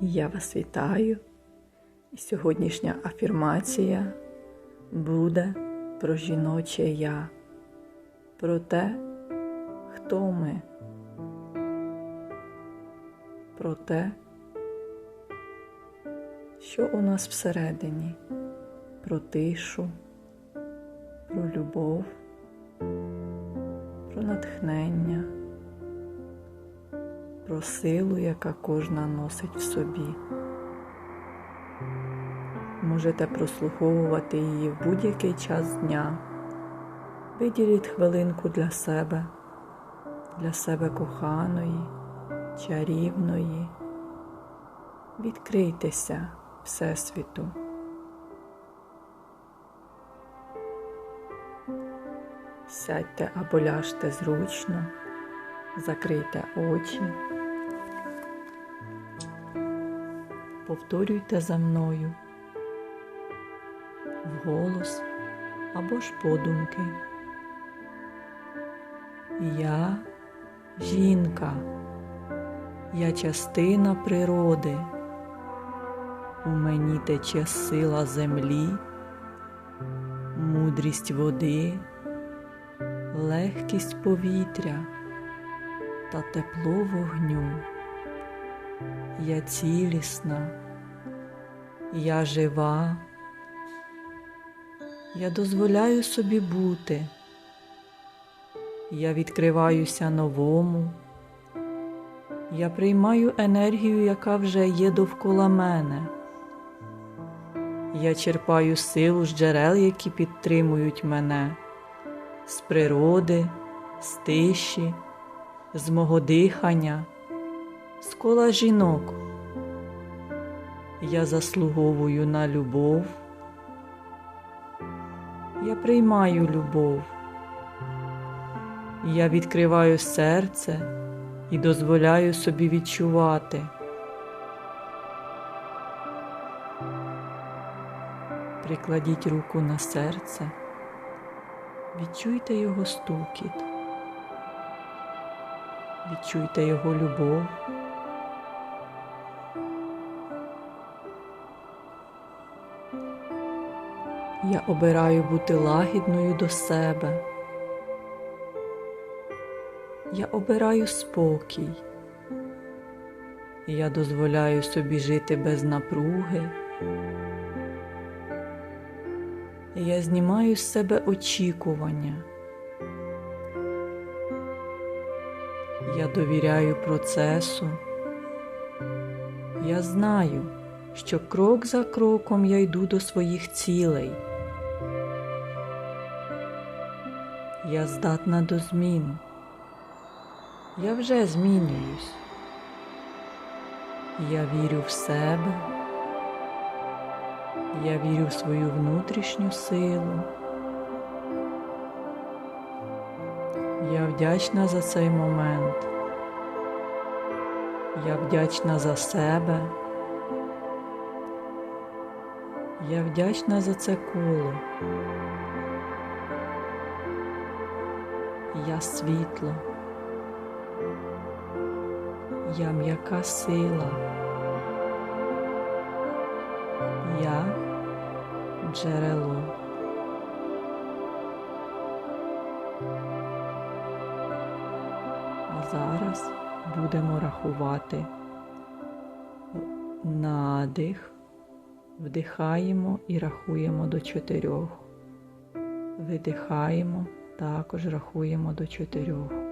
Я вас вітаю. І сьогоднішня афірмація буде про жіноче я, про те, хто ми, про те, що у нас всередині, про тишу, про любов, про натхнення про силу, яка кожна носить в собі. Можете прослуховувати її в будь-який час дня. Виділіть хвилинку для себе, для себе коханої, чарівної. Відкрийтеся Всесвіту. Сядьте або ляжте зручно, закрийте очі. Повторюйте за мною вголос або ж подумки. Я жінка, я частина природи. У мені тече сила землі, мудрість води, легкість повітря та тепло вогню. Я цілісна, я жива, я дозволяю собі бути, я відкриваюся новому, я приймаю енергію, яка вже є довкола мене. Я черпаю силу з джерел, які підтримують мене, з природи, з тиші, з мого дихання з кола жінок. Я заслуговую на любов. Я приймаю любов. Я відкриваю серце і дозволяю собі відчувати. Прикладіть руку на серце, відчуйте його стукіт, відчуйте його любов. Я обираю бути лагідною до себе. Я обираю спокій. Я дозволяю собі жити без напруги. Я знімаю з себе очікування. Довіряю процесу. Я знаю, що крок за кроком я йду до своїх цілей. Я здатна до змін. Я вже змінююсь. Я вірю в себе. Я вірю в свою внутрішню силу. Я вдячна за цей момент. Я вдячна за себе. Я вдячна за це коло. Я світло, я м'яка сила, я джерело. А зараз будемо рахувати. Надих, вдихаємо і рахуємо до чотирьох, видихаємо. Також рахуємо до чотирьох.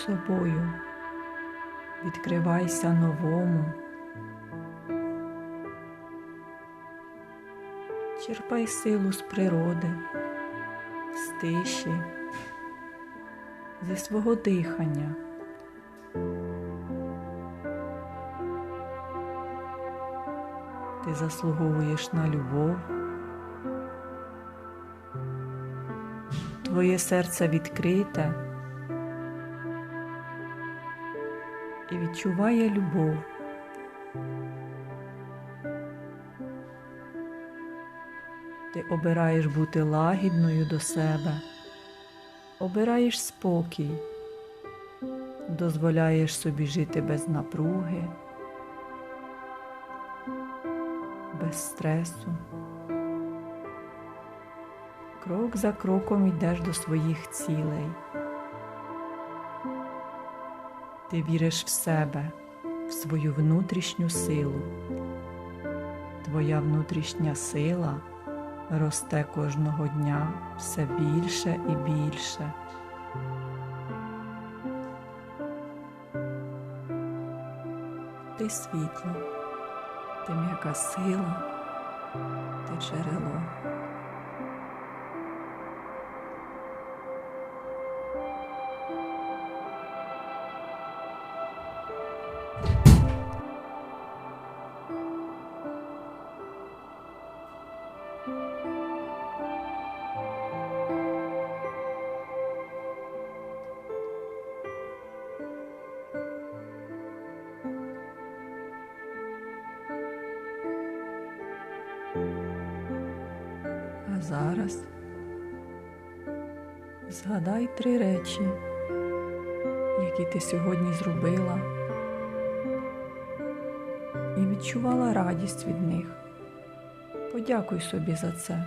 собою, відкривайся новому, черпай силу з природи, з тиші, зі свого дихання. Ти заслуговуєш на любов. Твоє серце відкрите. Відчуває любов. Ти обираєш бути лагідною до себе, обираєш спокій, дозволяєш собі жити без напруги, без стресу. Крок за кроком йдеш до своїх цілей. Ти віриш в себе, в свою внутрішню силу. Твоя внутрішня сила росте кожного дня все більше і більше. Ти світло, ти м'яка сила, ти джерело. А згадай три речі, які ти сьогодні зробила, і відчувала радість від них. Подякуй собі за це.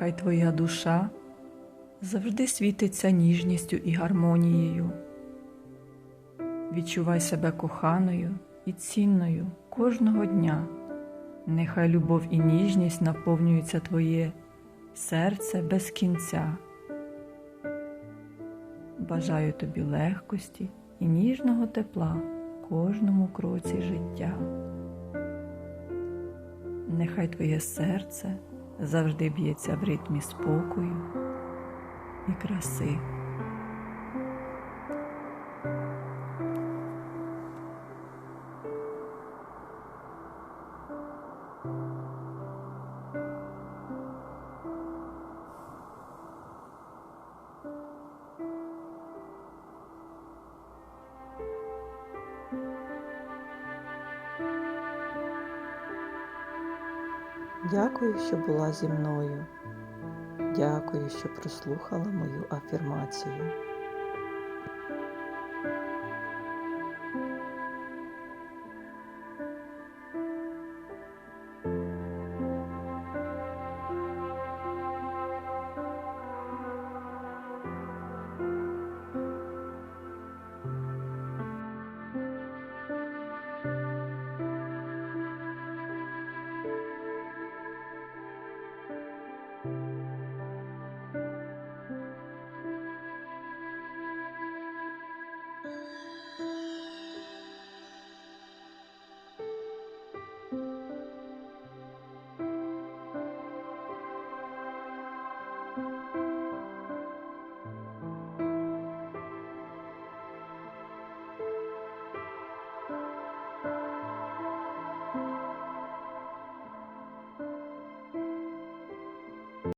Нехай твоя душа завжди світиться ніжністю і гармонією. Відчувай себе коханою і цінною кожного дня. Нехай любов і ніжність наповнюються твоє серце без кінця. Бажаю тобі легкості і ніжного тепла кожному кроці життя. Нехай твоє серце завжди б'ється в ритмі спокою і краси. Дякую, що була зі мною. Дякую, що прослухала мою афірмацію.